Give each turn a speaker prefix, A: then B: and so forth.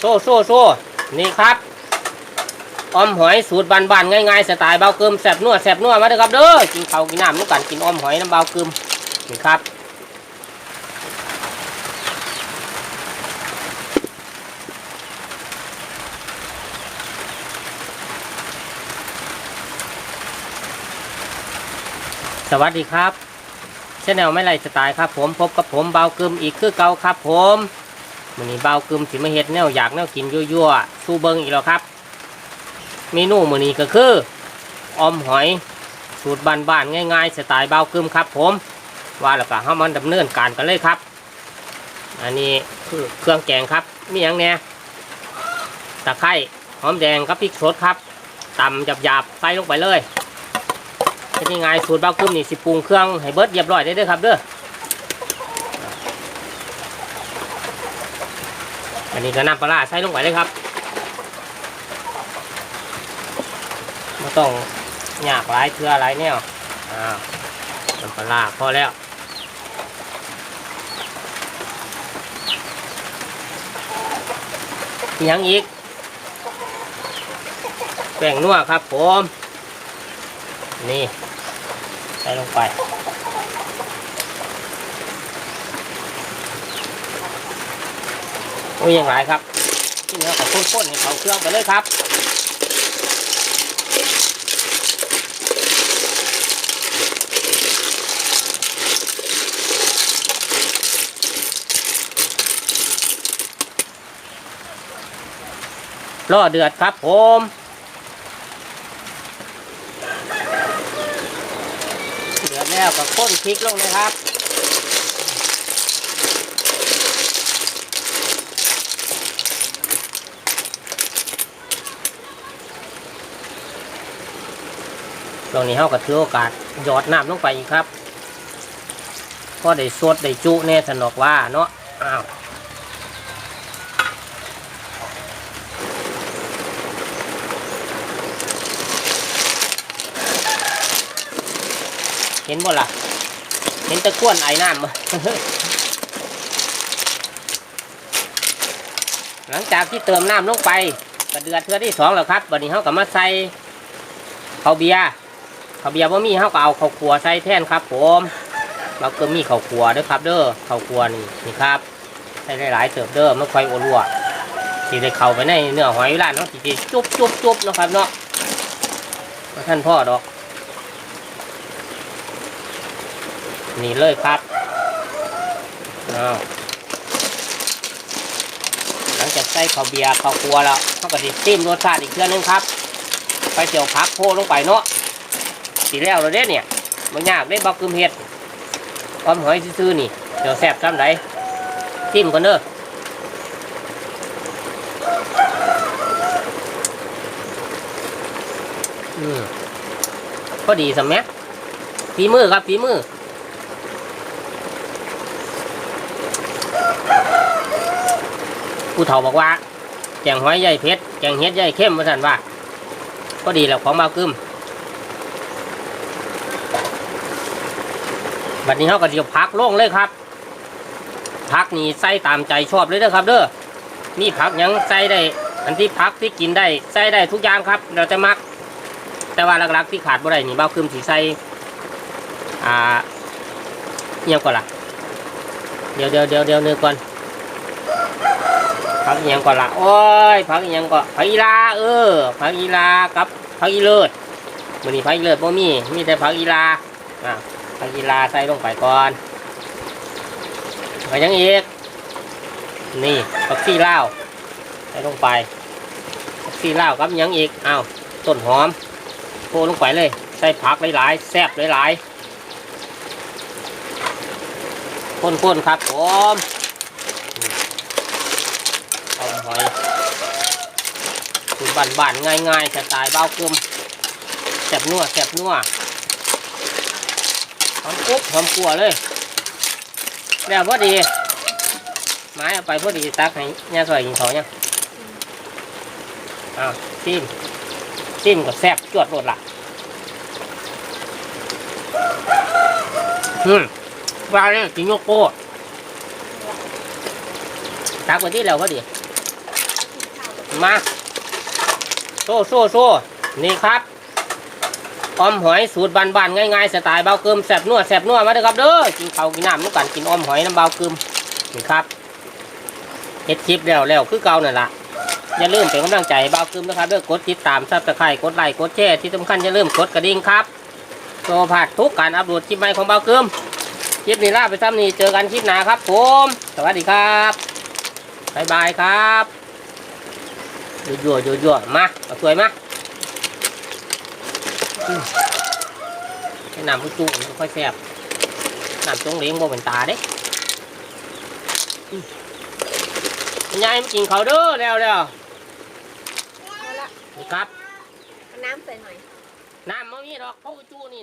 A: โซ่โซ่โซ่นี่ครับออมหอยสูตรบานๆง่ายๆสไตล์เบาเกิมแซ่บนัวแซ่บนัวมาเด้อครับเด้อกินข้ากินน้ำนู่กันกินออมหอยน้ำเบาเกิมนี่ครับสวัสดีครับชแนลไม่ไรสไตล์ครับผมพบกับผมเบาเกิมอีกคือเก่าครับผม วันนี้เบาเกิมสิมาเฮ็ดแนวอยากแนวกินยั่วๆสู้เบิงอีกแล้วครับ เมนูมือนี้ก็คือออมหอยสูตรบ้านๆง่ายๆสไตล์เบากึมครับ ผม ว่าแล้วก็เฮามันดำเนินการกันเลยครับ อันนี้คือเครื่องแกงครับมีอย่างแหน่ตะไคร้หอมแดงครับพริกสดครับตำหยาบๆใส่ลงไปเลยเป็นยังไงสูตรเบากึมนี่สิปรุงเครื่องให้เบิดเรียบร้อยได้เด้อครับเด้อ อันนี้ก็น้ำปลาใส่ลงไปเลยครับไม่ต้องหยากหลายเทือหลายแนวอ้าวน้ำปลาพอแล้วมีหยังอีกแป้งนัวครับผม นี่ ใส่ลงไป โอ้ยยังหลายครับที่เนื้อกับข้นๆให้เขาเครื่องไปเลยครับรอเดือดครับผมเดือดแล้วก็ข้นพริกลงเลยครับ ตรงนี้เขาก็ถือโอกาสหยอดน้ำลงไปอีกครับพอได้สดได้จุแน่สนอกว่าเนาะอ้าวเห็นบ่ล่ะ เห็นตะก้วนไอ้น้ำบ่หลังจากที่เติมน้ำลงไปก็เดือดเทือที่สองแล้วครับวันนี้เขาก็มาใส่ข้าเบียร์ ข้าวเบียร์บ่มีเขาก็เอาข้าวขัวใส่แทนครับ ผมเราก็มีข้าวขัวด้วยครับ เด้อข้าวขัวนี่นี่ครับใส่หลายๆเติบเด้อไม่ค่อยอรัวที่ได้เข้าไปในเนื้อหอยร้านเนาะที่จุ๊บจุ๊บจุ๊บนะครับเนาะท่านพ่อดอก นี่เลยครับอ้าหลังจากใส่ข้าวเบียร์ข้าวครัวแล้วเขาก็ติจิ้มรสชาติอีกเครื่องนึงครับ ไปเจียวพักโพลงไปเนาะ สีแล้วเราเด้เนี่ยมันยากได้บักกึมเห็ดความหอยซื่อๆนี่เดี๋ยวแซ่บซ้ำไหนจิ้มกันเด้ออืมพอดีสำแมัฝีมือครับฝีมือผู้เฒ่าบอกว่าแกงหอยใหญ่เพชรแกงเฮ็ดใหญ่เข้มมาสันว่า ก็ดีแล้วของมากึม บัดนี้เขาก็เดียวพักลงเลยครับ พักนี่ใส่ตามใจชอบเลยเด้อครับ เด้อมีผักยังใส่ได้ อันที่พักที่กินได้ใส่ได้ทุกอย่างครับ เราจะมัก แต่ว่าหลักๆที่ขาดบ่ได้นี่เบ้าคืมสีใส่อ่าเอียงก่อนละเดี๋ยวเดี๋ยวเดี๋ยวเดี๋ยวเนื้อก่อนผักอีหยังก่อนละโอ้ยผักอีหยังก่อนผักอีลาเออผักอีลากับผักอีเลิศมันนี้ผักอีเลิศบ่มีมีแต่ผักอีลาอ่ะผักอีลาใส่ลงไปก่อนผักหยังอีก นี่ผักซี่ลาใส่ลงไปผักซี่ลากับยังอีกอ้าวต้นหอมโปลงไปเลย ใส่ผักหลายๆแซ่บหลายๆข้นๆครับผมเอาหอยสูตรบ้านๆง่ายๆสไตล์เบ้ากึมแซ่บนัวแซ่บนัว อมกรุบหอมกลัวเลยแล้วพอดีไม้เอาไปพอดีตักให้ย่าซอยกินเขาเนี่ยอ้าวซิมซิมก็แซ่บจวดโลดละอืมว่าเนี่ยกินโยโก้ตักไปที่แล้วพอดีมาโซ่โซ่โซ่นี่ครับ ออมหอยสูตรบานๆง่ายๆสไตล์เบาเกิมแสบนัวแสบนัวมาเด้อครับเด้อกินเขากินน้ำนุกกันกินออมหอยน้ำเบาเกิมนี่ครับเฮ็ดคลิปแล้วแล้วคือเก่านั่นละอย่าลืมเป็นกำลังใจเบาเกิมนะครับเด้อกดติดตามซับสไครต์กดไลค์กดแชร์ที่สำคัญอย่าลืมกดกระดิ่งครับโซพลาดทุกการอัปโหลดคลิปใหม่ของเบาเกิมคลิปนี้ลาไปซ้ำนี้เจอกันคลิปหน้าครับ ผม สวัสดีครับบายบายครับยั่วๆยั่วๆมาเอาสวยมา cái nằm cái chuông nó ค่อยแซ่บน้ำจงเลี้ยงบ่เป็นตาเด้อืมยายมากินเขาวเด้อแล้วแล้ว
B: เอาละ
A: นี่ครับ
B: เอาน้ำใส่หน่อย
A: น้ำมันมีดอกเพราะกระจูนี่